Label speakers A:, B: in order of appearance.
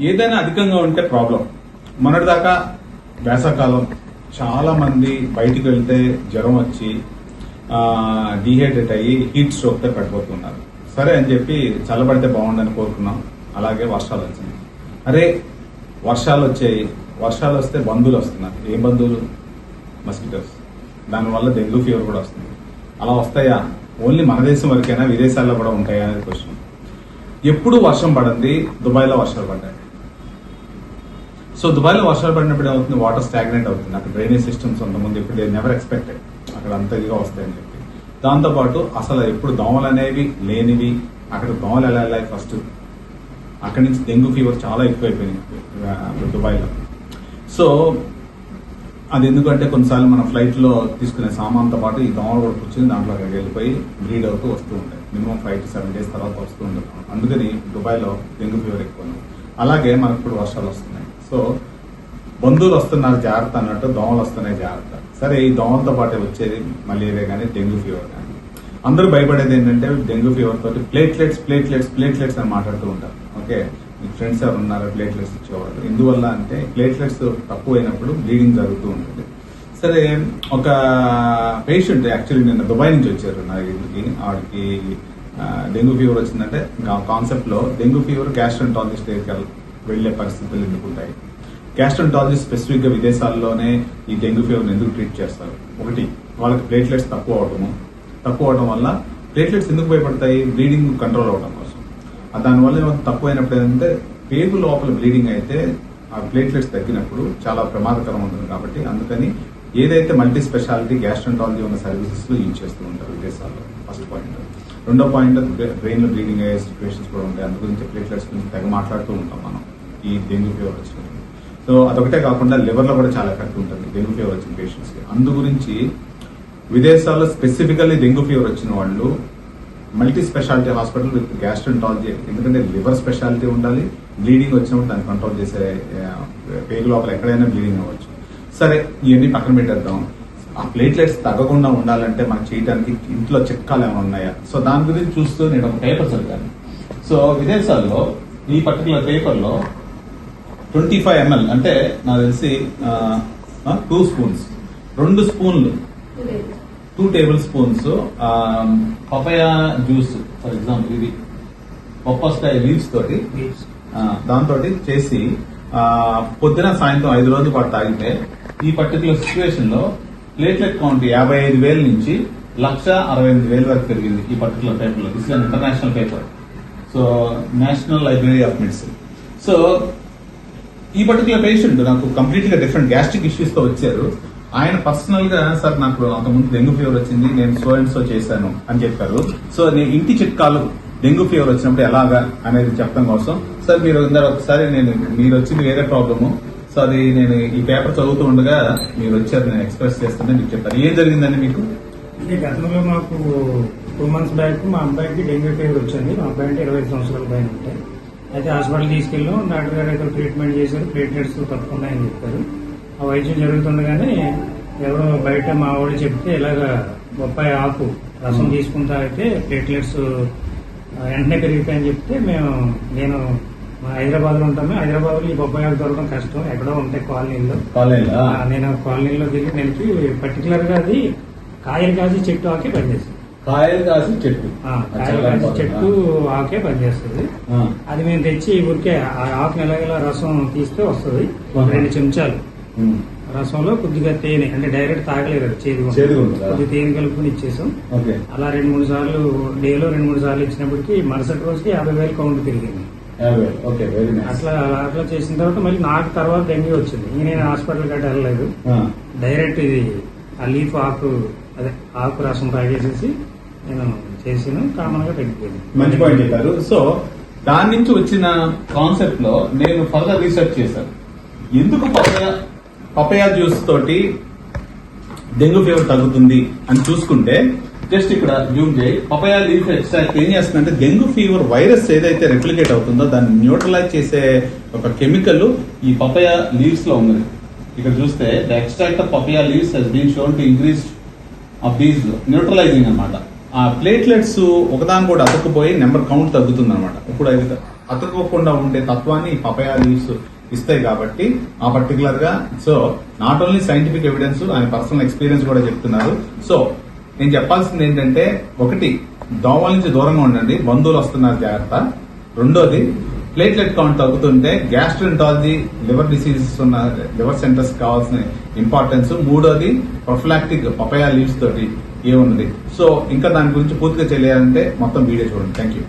A: ఏదైనా అధికంగా ఉంటే ప్రాబ్లం. మొన్నటిదాకా వేసవకాలం చాలా మంది బయటికి వెళ్తే జ్వరం వచ్చి డీహైడ్రేట్ అయ్యి హీట్ స్ట్రోక్తో పడిపోతున్నారు. సరే అని చెప్పి చల్లబడితే బాగుండని కోరుకున్నాం. అలాగే వర్షాలు వచ్చినాయి. అరే వర్షాలు వచ్చాయి. వర్షాలు వస్తే బంధువులు వస్తున్నారు. ఏ బంధువులు? మస్కిటోస్. దానివల్ల డెంగ్యూ ఫీవర్ కూడా వస్తుంది. అలా వస్తాయా? ఓన్లీ మన దేశం వరకైనా విదేశాల్లో కూడా ఉంటాయా అనేది క్వశ్చన్. ఎప్పుడు వర్షం పడింది? దుబాయ్లో వర్షాలు పడ్డాయి. సో దుబాయ్లో వర్షాలు పడినప్పుడు ఏమవుతుంది? వాటర్ స్టాగ్నెంట్ అవుతుంది. అక్కడ డ్రైనేజ్ సిస్టమ్స్ ముందు ఇప్పుడు నెవర్ ఎక్స్పెక్టెడ్ అక్కడ అంత ఇదిగా వస్తాయని చెప్పి. దాంతోపాటు అసలు ఎప్పుడు దోమలు అనేవి లేనివి అక్కడ దోమలు ఎలా వెళ్ళాయి ఫస్ట్ అక్కడి నుంచి డెంగ్యూ ఫీవర్ చాలా ఎక్కువైపోయినాయి దుబాయ్లో. సో అది ఎందుకంటే కొన్నిసార్లు మన ఫ్లైట్లో తీసుకునే సామాన్తో పాటు ఈ దోమలు కూడా కూర్చొని దాంట్లో వెళ్ళిపోయి బ్రీడ్ అవుతూ వస్తూ ఉంటాయి. Minimum five to seven days తర్వాత వస్తూ ఉంటుంది అందుకని దుబాయ్లో డెంగ్యూ ఫీవర్ ఎక్కువ ఉంది అలాగే మనకు ఇప్పుడు వర్షాలు వస్తున్నాయి. సో బంధువులు వస్తున్నారు జాగ్రత్త అన్నట్టు దోమలు వస్తున్నాయి జాగ్రత్త. సరే ఈ దోమలతో పాటే వచ్చేది మలేరియా కానీ డెంగ్యూ ఫీవర్ కానీ అందరూ భయపడేది ఏంటంటే డెంగ్యూ ఫీవర్ తోటి ప్లేట్లెట్స్ ప్లేట్లెట్స్ ప్లేట్లెట్స్ అని మాట్లాడుతూ ఉంటారు. ఓకే? మీ ఫ్రెండ్స్ ఎవరు ఉన్నారు ప్లేట్లెట్స్ ఇచ్చేవాళ్ళు? ఎందువల్ల అంటే ప్లేట్లెట్స్ తక్కువైనప్పుడు బ్లీడింగ్ జరుగుతూ ఉంటుంది. సరే ఒక పేషెంట్ యాక్చువల్లీ నిన్న దుబాయ్ నుంచి వచ్చారు నా ఇంటికి ఆవిడకి డెంగ్యూ ఫీవర్ వచ్చిందంటే కాన్సెప్ట్లో డెంగ్యూ ఫీవర్ గ్యాస్ట్రంటాలజిస్ట్ దగ్గరికి వెళ్ళే పరిస్థితులు ఎందుకుంటాయి గ్యాస్ట్రంటాలజీ స్పెసిఫిక్గా విదేశాల్లోనే ఈ డెంగ్యూ ఫీవర్ని ఎందుకు ట్రీట్ చేస్తారు? ఒకటి వాళ్ళకి ప్లేట్లెట్స్ తక్కువ అవడము తక్కువ అవడం వల్ల ప్లేట్లెట్స్ ఎందుకు భయపడతాయి? బ్లీడింగ్ కంట్రోల్ అవడం కోసం. దానివల్ల తక్కువ తక్కువైనప్పుడు ఏంటంటే పేగు లోపల బ్లీడింగ్ అయితే ఆ ప్లేట్లెట్స్ తగ్గినప్పుడు చాలా ప్రమాదకరం ఉంటుంది కాబట్టి అందుకని ఏదైతే మల్టీ స్పెషాలిటీ గ్యాస్ట్రంటాలజీ ఉన్న సర్వీసెస్లో యూజ్ చేస్తూ ఉంటారు విదేశాల్లో. ఫస్ట్ పాయింట్ రెండో పాయింట్ బ్రెయిన్లో బ్లీడింగ్ అయ్యే సిచ్యువేషన్స్ కూడా ఉంటాయి. అందు గురించి ప్లేట్లెట్స్ గురించి తెగ మాట్లాడుతూ ఉంటాం మనం. ఈ డెంగ్యూ ఫీవర్ వచ్చినప్పుడు సో అదొకటే కాకుండా లివర్లో కూడా చాలా ఎఫెక్ట్ ఉంటుంది డెంగ్యూ ఫీవర్ వచ్చిన పేషెంట్స్కి. అందు గురించి విదేశాల్లో స్పెసిఫికల్లీ డెంగ్యూ ఫీవర్ వచ్చిన వాళ్ళు multi speciality hospital with gastroenterology ఎందుకంటే లివర్ స్పెషాలిటీ ఉండాలి బ్లీడింగ్ వచ్చినప్పుడు దాన్ని కంట్రోల్ చేసే పేగు లోపల ఎక్కడైనా బ్లీడింగ్ అవ్వచ్చు. సరే ఇవన్నీ పక్కన పెట్టేద్దాం. ఆ ప్లేట్లెట్స్ తగ్గకుండా ఉండాలంటే మనం చేయడానికి ఇంట్లో చిట్కాలు ఏమైనా ఉన్నాయా? సో దాని గురించి చూస్తూ నేను ఒక పేపర్ చదివాను. సో విదేశాల్లో ఈ పర్టికులర్ పేపర్లో ట్వంటీ ఫైవ్ ఎంఎల్ అంటే నాకు తెలిసి టూ స్పూన్స్ రెండు స్పూన్లు two table spoons papaya juice for example ఇది పప్పాస్కాయ లీవ్స్ తోటి దాంతో చేసి పొద్దున సాయంత్రం ఐదు రోజుల పాటు తాగితే ఈ పర్టికులర్ సిచ్యువేషన్లో ప్లేట్లెట్ కౌంట్ యాభై ఐదు వేల నుంచి లక్ష అరవై ఎనిమిది వేల వరకు పెరిగింది ఈ పర్టికులర్ పేపర్లో. This international paper so national library of medicine so ఈ పర్టికులర్ పేషెంట్ నాకు కంప్లీట్గా డిఫరెంట్ గ్యాస్ట్రిక్ ఇష్యూస్తో వచ్చారు. ఆయన పర్సనల్గా సార్ నాకు అంతకుముందు డెంగ్యూ ఫీవర్ వచ్చింది నేను సో అండ్ సో చేశాను అని చెప్పారు. సో నేను ఇంటి చిట్కాలు డెంగ్యూ ఫీవర్ వచ్చినప్పుడు ఎలాగా అనేది చెప్పడం కోసం సార్ మీరు ఇందాక ఒకసారి నేను మీరు వచ్చింది వేరే ప్రాబ్లము. సో అది నేను ఈ పేపర్ చదువుతూ ఉండగా మీరు వచ్చారు నేను ఎక్స్ప్రెస్ చేస్తానని మీకు చెప్పారు. ఏం జరిగిందండి మీకు?
B: అంటే గతంలో మాకు టూ మంత్స్ బ్యాక్ మా అబ్బాయికి డెంగ్యూ ఫీవర్ వచ్చింది. మా అబ్బాయి అంటే ఇరవై ఐదు సంవత్సరాల పైన ఉంటాయి అయితే హాస్పిటల్ తీసుకెళ్ళాం డాక్టర్ గారు అయితే ట్రీట్మెంట్ చేశారు ప్లేట్లెట్స్ తక్కువ ఉన్నాయని చెప్పారు. ఆ వైద్యం జరుగుతుండగానే ఎవరో బయట మా వాడు చెప్తే ఇలాగ బొప్పాయి ఆకు రసం తీసుకుంటా అయితే ప్లేట్లెట్స్ వెంటనే పెరిగిపోయాయని చెప్తే మేము నేను మా హైదరాబాద్లో ఉంటాము హైదరాబాద్లో ఈ బొప్పాయి ఆకు దొరకడం కష్టం. ఎక్కడో ఉంటాయి కాలనీలో? నేను కాలనీలో దిగి నెలకి పర్టికులర్గా అది కాయలు కాసి చెట్టు ఆకే పనిచేస్తుంది
A: కాయలు కాసి చెట్టు.
B: కాయలు కాసి చెట్టు ఆకే పనిచేస్తుంది. అది మేము తెచ్చి ఊరికే ఆ ఆకు ఎలాగెలా రసం తీస్తే వస్తుంది. రెండు చెంచాలు. రసంలో కొద్దిగా తేనె అంటే డైరెక్ట్ తాగలేదు చేదు? కొద్దిగా తేనె కలుపుకొని ఇచ్చేసాం.
A: ఓకే.
B: అలా రెండు మూడు సార్లు డేలో రెండు మూడు సార్లు ఇచ్చినప్పటికీ మరుసటి రోజుకి యాభై వేలు కౌంట్ తిరిగింది. అట్లా అట్లా చేసిన తర్వాత మళ్ళీ నాకు తర్వాత డెంగ్యూ వచ్చింది. ఇంక నేను హాస్పిటల్ గట్ట వెళ్ళలేదు. డైరెక్ట్ ఇది ఆ లీఫ్ ఆకు అదే ఆకు రసం తాగేసేసి నేను చేసిన కామన్గా
A: మంచి పాయింట్ చెప్పారు. సో దాని నుంచి వచ్చిన కాన్సెప్ట్లో నేను ఫర్దర్ రీసెర్చ్ చేశాను. ఎందుకు పపయా పపయా జ్యూస్ తోటి డెంగ్యూ ఫీవర్ తగ్గుతుంది అని చూసుకుంటే జస్ట్ ఇక్కడ జూమ్ చేయి. పపయా లీఫ్ ఎక్స్ట్రాక్ట్ ఏం చేస్తుందంటే డెంగ్యూ ఫీవర్ వైరస్ ఏదైతే రెప్లికేట్ అవుతుందో దాన్ని న్యూట్రలైజ్ చేసే ఒక కెమికల్ ఈ పపయా లీవ్స్లో ఉంది ఇక్కడ చూస్తే the extract of papaya leaves has been shown to increase of these neutralising అన్నమాట. ఆ ప్లేట్లెట్స్ ఒకదాని కూడా అతుక్కుపోయి నెంబర్ కౌంట్ తగ్గుతుంది అనమాట ఇప్పుడు అది అతుక్కోకుండా ఉండే తత్వాన్ని పపయా లీవ్స్ ఇస్తాయి కాబట్టి ఆ పర్టికులర్గా so not only scientific evidence ఆయన పర్సనల్ ఎక్స్పీరియన్స్ కూడా చెప్తున్నారు. సో నేను చెప్పాల్సింది ఏంటంటే ఒకటి దోమల నుంచి దూరంగా ఉండండి బంధువులు వస్తున్నారు జాగ్రత్త. రెండోది ప్లేట్లెట్ కౌంట్ తగ్గుతుంటే గ్యాస్ట్రంటాలజీ లివర్ డిసీజెస్ ఉన్న లివర్ సెంటర్స్ కావాల్సిన ఇంపార్టెన్స్ మూడోది ప్రొఫిలాక్టిక్ పపయా లీవ్స్ తోటి ఏమున్నది సో ఇంకా దాని గురించి పూర్తిగా తెలియాలంటే మొత్తం వీడియో చూడండి. Thank you